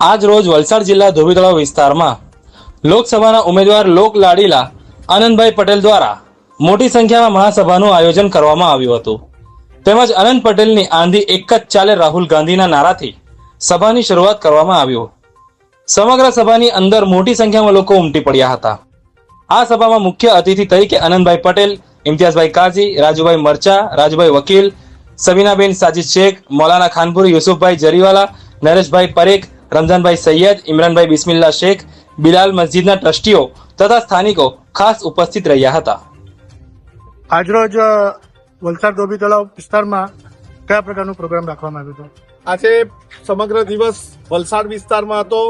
આજ રોજ વલસાડ જિલ્લા ધોબીતળાવ વિસ્તારમાં લોકસભાના ઉમેદવાર લોક લાડીલા આનંદભાઈ પટેલ દ્વારા મોટી સંખ્યામાં મહાસભાનું આયોજન કરવામાં આવ્યું હતું. તેમજ આનંદ પટેલની આંધી એક જ ચાલે રાહુલ ગાંધીના નારાથી સભાની શરૂઆત કરવામાં આવ્યું સમગ્ર સભાની અંદર મોટી સંખ્યામાં લોકો ઉમટી પડ્યા હતા. આ સભામાં મુખ્ય અતિથિ તરીકે આનંદભાઈ પટેલ, ઇમ્તિયાઝભાઈ કાઝી, રાજુભાઈ મરચા, રાજુભાઈ વકીલ સબીનાબેન સાજિદ શેખ મૌલાના ખાનપુરી યુસુફભાઈ જરીવાલા નરેશભાઈ પરેખ રમઝાનભાઈ સૈયદ ઇમરાનભાઈ બિસ્મિલ્લા શેખ બિલાલ મસ્જિદના ટ્રસ્ટીઓ તથા સ્થાનિકો ખાસ ઉપસ્થિત રહ્યા હતા. આજરોજ વલસાડ ધોબી તળાવ વિસ્તારમાં કયા પ્રકારનો પ્રોગ્રામ રાખવામાં આવ્યો હતો? આજે સમગ્ર દિવસ વલસાડ વિસ્તારમાં હતો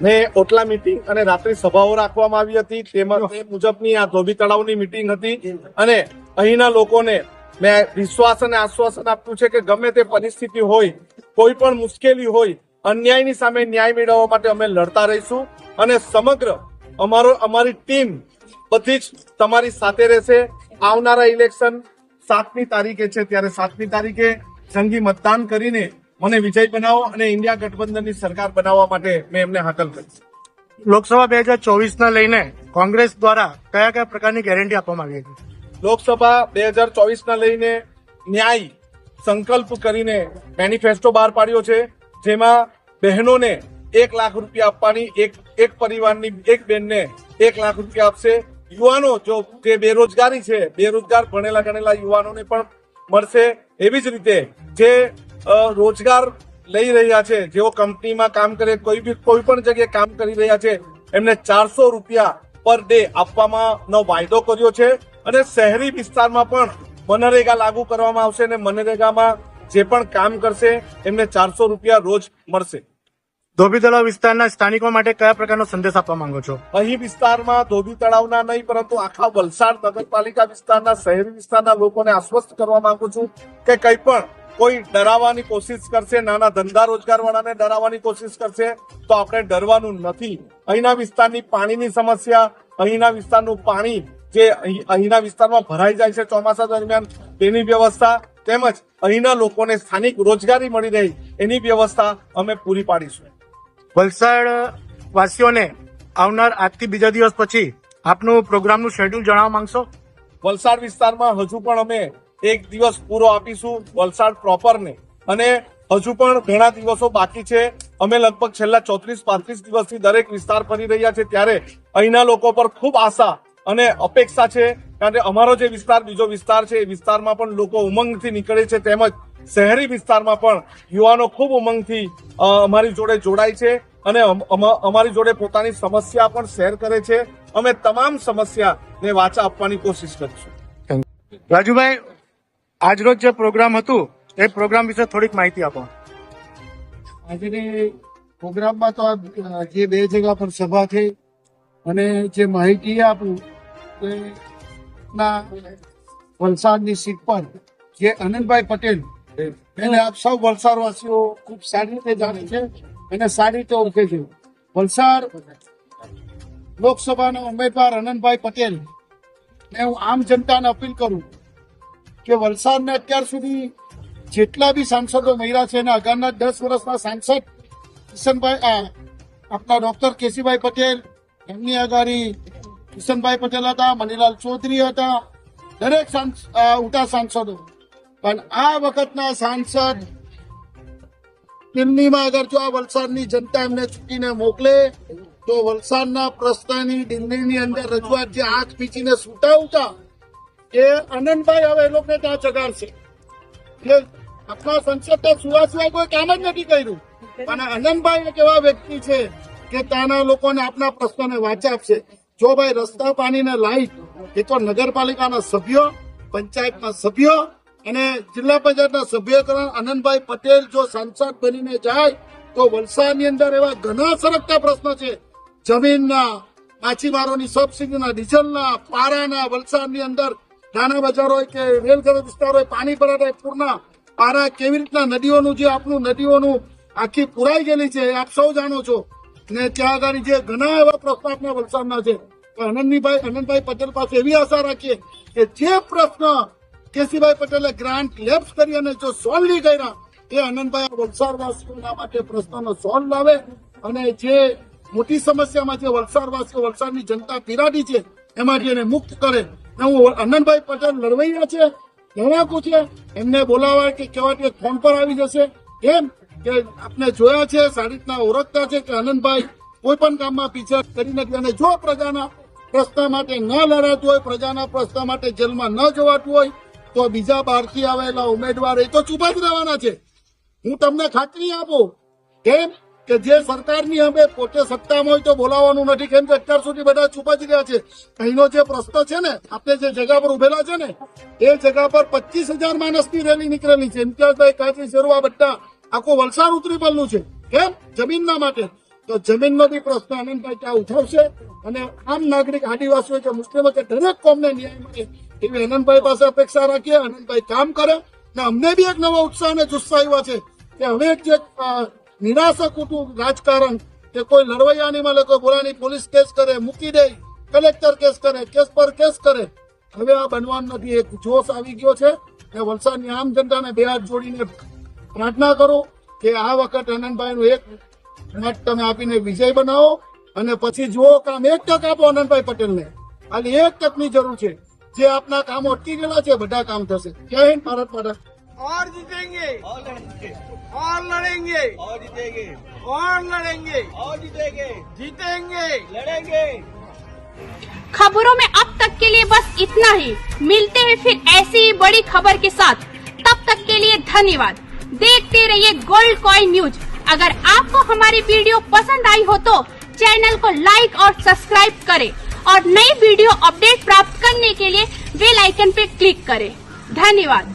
ને ઓટલા મીટિંગ અને રાત્રિ સભાઓ રાખવામાં આવી હતી. તેમજ તે મુજબની આ ધોબી તળાવની મીટિંગ હતી અને અહીંના લોકોને મેં વિશ્વાસ અને આશ્વાસન આપ્યું છે કે ગમે તે પરિસ્થિતિ હોય, કોઈ પણ મુશ્કેલી હોય, અન્યાયની સામે ન્યાય મેળવવા માટે અમે લડતા રહીશું અને સમગ્ર અમારો, અમારી ટીમ બધી જ તમારી સાથે રહેશે. આવનારા ઇલેક્શન સાતમી તારીખે છે. ત્યારે સાતમી તારીખે જંગી મતદાન કરીને મને વિજય બનાવો અને ઇન્ડિયા ગઠબંધનની સરકાર બનાવવા માટે મેં એમને હાકલ કરી લોકસભા બે હજાર ચોવીસના લઈને કોંગ્રેસ દ્વારા કયા કયા પ્રકારની ગેરંટી આપવામાં આવી હતી? લોકસભા બે હજાર ચોવીસ ના લઈને ન્યાય સંકલ્પ કરીને મેનિફેસ્ટો બહાર પાડ્યો છે, જેમાં બહેનોને એક લાખ રૂપિયા આપવાની, એક એક પરિવારની, એક બેનને એક લાખ રૂપિયા આપશે. યુવાનો જો જે બેરોજગારી છે, બેરોજગાર ભણેલા ગણેલા યુવાનોને પણ મળશે. એવી જ રીતે જે રોજગાર લઈ રહ્યા છે, જેઓ કંપનીમાં કામ કરે, કોઈ બી, કોઈ પણ જગ્યાએ કામ કરી રહ્યા છે, એમને ચારસો રૂપિયા પર ડે આપવામાં નો વાયદો કર્યો છે. અને શહેરી વિસ્તારમાં પણ મનરેગા લાગુ કરવામાં આવશે અને મનરેગામાં જે પણ કામ કરશે એમને ચારસો રૂપિયા રોજ મળશે. ધોબી તળાવ વિસ્તારના સ્થાનિકો માટે કયા પ્રકારનો સંદેશ આપવા માંગો છો? અહીં વિસ્તારમાં ધોબી તળાવના નહીં પરંતુ આખા વલસાડ નગરપાલિકા વિસ્તારના શહેરી વિસ્તારના લોકોને આશ્વસ્ત કરવા માંગુ છું કે કંઈ પણ કોઈ ડરાવવાની કોશિશ કરશે નાના ધંધા રોજગાર વાળાને ડરાવવાની કોશિશ કરશે તો આપણે ડરવાનું નથી. અહીંના વિસ્તારની પાણીની સમસ્યા અહીંના વિસ્તારનું પાણી જે અહીં- અહીંના વિસ્તારમાં ભરાઈ જાય છે ચોમાસા દરમિયાન તેની વ્યવસ્થા તેમજ અહીંના લોકોને સ્થાનિક રોજગારી મળી રહે એની વ્યવસ્થા અમે પૂરી પાડીશું. વલસાડ વાસીઓને આવનાર આજથી બીજા દિવસ પછી આપનું પ્રોગ્રામનું શેડ્યુલ જણાવવા માંગશો? વલસાડ વિસ્તારમાં હજુ પણ અમે એક દિવસ પૂરો આપીશું વલસાડ પ્રોપરને અને હજુ પણ ઘણા દિવસો બાકી છે. અમે લગભગ છેલ્લા ચોત્રીસ પાંત્રીસ દિવસથી દરેક વિસ્તાર ફરી રહ્યા છે ત્યારે અહીંના લોકો પર ખૂબ આશા અને અપેક્ષા છે કારણ કે અમારો જે વિસ્તાર બીજો વિસ્તાર છે એ વિસ્તારમાં પણ લોકો ઉમંગથી નીકળે છે તેમજ શહેરી વિસ્તારમાં પણ યુવાનો ખૂબ ઉમંગથી અમારી જોડે જોડાય છે અને અમ- અમ- અમારી જોડે પોતાની સમસ્યા પણ શેર કરે છે. અમે તમામ સમસ્યાને વાચા આપવાની કોશિશ કરીશું. રાજુભાઈ આજરોજ જે પ્રોગ્રામ હતું એ પ્રોગ્રામ વિશે થોડીક માહિતી આપો. આજે પ્રોગ્રામમાં તો આ જે બે જગ્યા પર સભા થઈ અને જે માહિતી આપું ના વલસાડની સીટ પર જે આનંદભાઈ પટેલ, એને આપ સૌ વલસાડવાસીઓ ખૂબ સારી રીતે જાણે છે, એને સારી રીતે ઓળખે છે. વલસાડ લોકસભાના ઉમેદવાર આનંદભાઈ પટેલ, ને હું આમ જનતાને અપીલ કરું કે વલસાડને અત્યાર સુધી જેટલા બી સાંસદો મળ્યા છે અને અગાઉના દસ વર્ષના સાંસદ, કિશનભાઈ આપણા ડોક્ટર કેસીભાઈ પટેલ, એમની અગાડી કિશનભાઈ પટેલ હતા, મનીલાલ ચૌધરી હતા, દરેક ઉટા સાંસદો. પણ આ વખતના સાંસદ દિલ્હીમાં અગર જો આ વલસાડની જનતા એમને ચૂંટીને મોકલે, તો વલસાડના પ્રશ્નની દિલ્હીની અંદર રજૂઆત જે હાથ પીચીને સુટાવતા, એ આનંદભાઈ હવે એ લોકોને ત્યાં ચગાડશે. એટલે આપણા સંસદ તો સુવા સિવાય કોઈ કામ જ નથી કર્યું. અને આનંદભાઈ એક એવા વ્યક્તિ છે કે ત્યાંના લોકોને આપના પ્રશ્નોને વાંચા આપશે. જો ભાઈ રસ્તા પાણીને લાઈટ એ તો નગરપાલિકાના સભ્યો, પંચાયતના સભ્યો અને જિલ્લા પંચાયતના સભ્યકરણ આનંદભાઈ પટેલ જો સાંસદ બનીને જાય, તો વલસાડની અંદર એવા ઘણા સરકતા પ્રશ્નો છે. જમીનના, માછીમારોની સબસિડીના ડીઝલના, પારાના, વલસાડની અંદર નાના બજારો હોય કે રેલગઢ વિસ્તાર હોય, પાણી ભરાતા પૂરના પારા કેવી રીતના નદીઓનું, જે આપણું નદીઓનું આખી પુરાઈ ગયેલી છે, આપ સૌ જાણો છો. ને ત્યાં આગળ જે ઘણા એવા પ્રશ્નો આપણા વલસાડના છે, તો આનંદનીભાઈ આનંદભાઈ પટેલ પાસે એવી આશા રાખીએ કે જે પ્રશ્ન કેસીભાઈ પટેલે ગ્રાન્ટ લેપ્સ કરી અને જો સોલ્વ નહીં કર્યા, એ અનંતભાઈ વલસાડવાસીઓના માટે પ્રશ્નનો સોલ્વ લાવે અને જે મોટી સમસ્યામાં જે વલસાડવાસીઓ, વલસાડની જનતા પીરાડી છે એમાંથી એને મુક્ત કરે. હું અનંતભાઈ પટેલ લડવૈયા છે, લડાકુ છે. એમને બોલાવાય કે કહેવાય ફોન પર આવી જશે. કેમ? કે આપણે જોયા છે સારી રીતના ઓળખતા છે કે આનંદભાઈ કોઈ પણ કામમાં પીછા કરી નથી અને જો પ્રજાના પ્રશ્ન માટે ન લડાતું હોય, પ્રજાના પ્રશ્ન માટે જેલમાં ન જવાતું હોય, તો બીજા બહારથી આવેલા ઉમેદવાર એ તો ચૂપા જ રહેવાના છે. હું તમને ખાતરી આપું કેમ કે જે સરકારની અમે પોતે સત્તામાં હોય તો બોલાવવાનું નથી, કેમ કે અત્યાર સુધી બધા ચૂપા જ રહ્યા છે. અહીંનો જે પ્રશ્ન છે ને આપણે જે જગા પર ઉભેલા છે ને, એ જગા પર પચીસ હજાર માણસની રેલી નીકળેલી છે. ઇમ્તિયાઝભાઈ કાચી શરૂઆત બધા આખું વલસાડ ઉતરી પડેલું છે. કેમ? જમીનના માટે. તો જમીનનો બી પ્રશ્ન આનંદભાઈ ત્યાં ઉઠાવશે અને આમ નાગરિક આદિવાસીઓ કે મુસ્લિમો કે દરેક કોમને ન્યાય મળે એવી આનંદભાઈ પાસે અપેક્ષા રાખીએ. આનંદભાઈ કામ કરે ને અમને બી એક નવો ઉત્સાહ અને જુસ્સા આવ્યા છે કે હવે જે નિરાશક ઉઠું રાજકારણ કે કોઈ લડવૈયા નહીં મળે કોઈ બોલાની પોલીસ કેસ કરે, મૂકી દે, કલેક્ટર કેસ કરે, કેસ પર કેસ કરે, હવે આ બનવાનું નથી. એક જોશ આવી ગયો છે કે વલસાડની આમ જનતાને બે હાથ જોડીને પ્રાર્થના કરું કે આ વખત આનંદભાઈનું એક મત તમે આપીને વિજય બનાવો અને પછી જુઓ કામ એક તક આપો આનંદભાઈ પટેલને ખાલી એક તકની જરૂર છે જે આપના કામો અટકી ગયેલા છે બધા કામ થશે જય હિન્દ ભારત માતા और जीतेंगे और लड़ेंगे और लड़ेंगे और जीतेंगे और लड़ेंगे और जीतेंगे जीतेंगे लड़ेंगे खबरों में अब तक के लिए बस इतना ही मिलते हैं फिर ऐसी ही बड़ी खबर के साथ तब तक के लिए धन्यवाद देखते रहिए गोल्ड कॉइन न्यूज़ अगर आपको हमारी वीडियो पसंद आई हो तो चैनल को लाइक और सब्सक्राइब करें और नई वीडियो अपडेट प्राप्त करने के लिए बेल आइकन पे क्लिक करें। धन्यवाद।